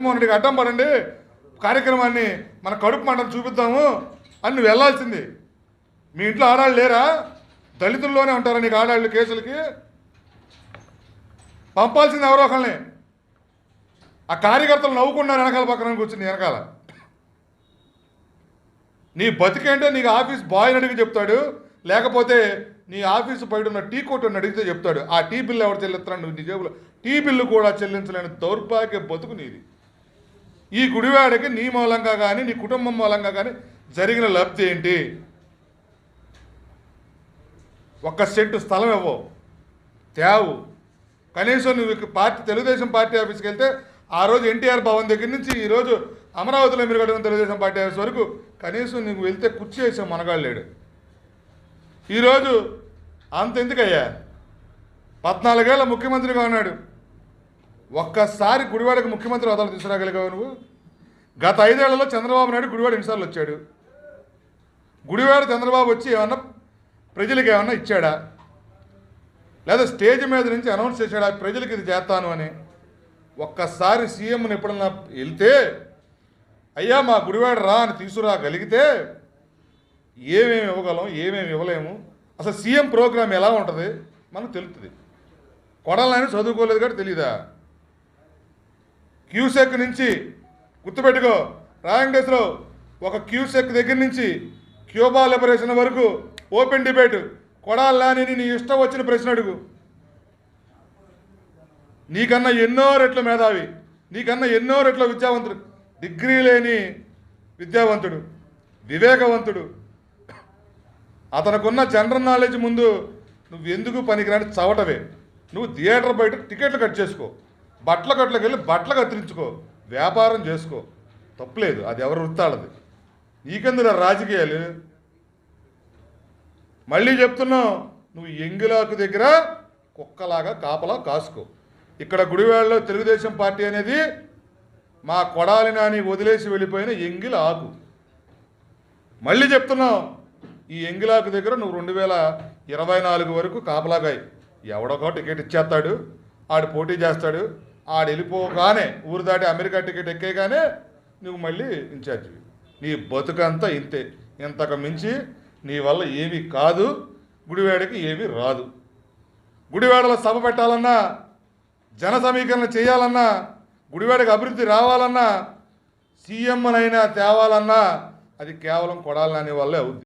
జగన్మోహన్ రెడ్డికి అడ్డం పడండి. కార్యక్రమాన్ని మన కడుపు మంటలు చూపిద్దాము అని నువ్వు వెళ్ళాల్సింది మీ ఇంట్లో ఆడాళ్ళు లేరా? దళితుల్లోనే ఉంటారా నీకు ఆడాళ్ళు కేసులకి? పంపాల్సింది ఎవరో ఒకళ్ళని. ఆ కార్యకర్తలు నవ్వుకున్నారు వెనకాల పక్కన కూర్చుని వెనకాల. నీ బతికేంటో నీకు ఆఫీస్ బాయ్ అడిగి చెప్తాడు. లేకపోతే నీ ఆఫీసు బయట ఉన్న టీ కొట్టుని అడిగితే చెప్తాడు. ఆ టీ బిల్లు ఎవరు చెల్లిస్తాడు నువ్వు నీ జేబులో టీ బిల్లు కూడా చెల్లించలేని దౌర్భాగ్య బతుకు నీది. ఈ గుడివాడకి నీ మూలంగా కానీ నీ కుటుంబం మూలంగా కానీ జరిగిన లబ్ధి ఏంటి? ఒక్క సెంటు స్థలం ఇవ్వవు తేవు. కనీసం నువ్వు పార్టీ తెలుగుదేశం పార్టీ ఆఫీస్కి వెళ్తే ఆ రోజు ఎన్టీఆర్ భవన్ దగ్గర నుంచి ఈరోజు అమరావతిలో మీరు కట్టిన తెలుగుదేశం పార్టీ ఆఫీస్ వరకు కనీసం నువ్వు వెళ్తే కుర్చీ వేసే మనగాడు లేడు. ఈరోజు అంత ఎందుకయ్యా? పద్నాలుగేళ్ళ ముఖ్యమంత్రిగా ఉన్నాడు. ఒక్కసారి గుడివాడకు ముఖ్యమంత్రి హోదాలు తీసుకురాగలిగావు నువ్వు? గత ఐదేళ్ళలో చంద్రబాబు నాయుడు గుడివాడ ఎన్నిసార్లు వచ్చాడు? గుడివాడ చంద్రబాబు వచ్చి ఏమన్నా ప్రజలకు ఏమన్నా ఇచ్చాడా? లేదా స్టేజ్ మీద నుంచి అనౌన్స్ చేశాడా ప్రజలకు ఇది చేస్తాను అని? ఒక్కసారి సీఎంని ఎప్పుడన్నా వెళ్తే అయ్యా మా గుడివాడ రా అని తీసుకురాగలిగితే ఏమేమి ఇవ్వగలం ఏమేమి ఇవ్వలేము? అసలు సీఎం ప్రోగ్రామ్ ఎలా ఉంటుంది? మనకు తెలుస్తుంది కొడాలని చదువుకోలేదు కాబట్టి తెలీదా? క్యూసెక్ నుంచి గుర్తుపెట్టుకో రాయంగేశ్లో ఒక క్యూసెక్ దగ్గర నుంచి క్యూబా లిబరేషన్ వరకు ఓపెన్ డిబేట్. కొడాలని నీ ఇష్టం వచ్చిన ప్రశ్న అడుగు. నీకన్నా ఎన్నో రెట్ల మేధావి నీకన్నా ఎన్నో రెట్ల విద్యావంతుడు డిగ్రీ లేని విద్యావంతుడు వివేకవంతుడు. అతనుకున్న జనరల్ నాలెడ్జ్ ముందు నువ్వు ఎందుకు పనికిరాని చవటవే? నువ్వు థియేటర్ బయట టికెట్లు కట్ చేసుకో. బట్టల కట్లకు వెళ్ళి బట్టలు కత్తిరించుకో వ్యాపారం చేసుకో. తప్పులేదు అది ఎవరు వృత్తాలది. నీకెందుకు రాజకీయాలు మళ్ళీ చెప్తున్నావు నువ్వు ఎంగిలాకు దగ్గర కుక్కలాగా కాపలా కాసుకో. ఇక్కడ గుడివాడలో తెలుగుదేశం పార్టీ అనేది మా కొడాలి నాని వదిలేసి వెళ్ళిపోయిన ఎంగిల ఆకు. మళ్ళీ చెప్తున్నావు ఈ ఎంగిలాకు దగ్గర నువ్వు రెండు వేల ఇరవై నాలుగు వరకు కాపలాగాయి. ఎవడొకో టికెట్ ఇచ్చేస్తాడు ఆడు పోటీ చేస్తాడు ఆడు వెళ్ళిపోగానే ఊరు దాటి అమెరికా టికెట్ ఎక్కేగానే నువ్వు మళ్ళీ ఇన్ఛార్జి నీ బతుకంతా ఇంతే. ఇంతకు మించి నీ వల్ల ఏమీ కాదు. గుడివాడకి ఏమీ రాదు. గుడివాడలో సభ పెట్టాలన్నా జన సమీకరణ చేయాలన్నా గుడివాడకి అభివృద్ధి రావాలన్నా సీఎంనైనా తేవాలన్నా అది కేవలం కొడాలని వల్లే అవుద్ది.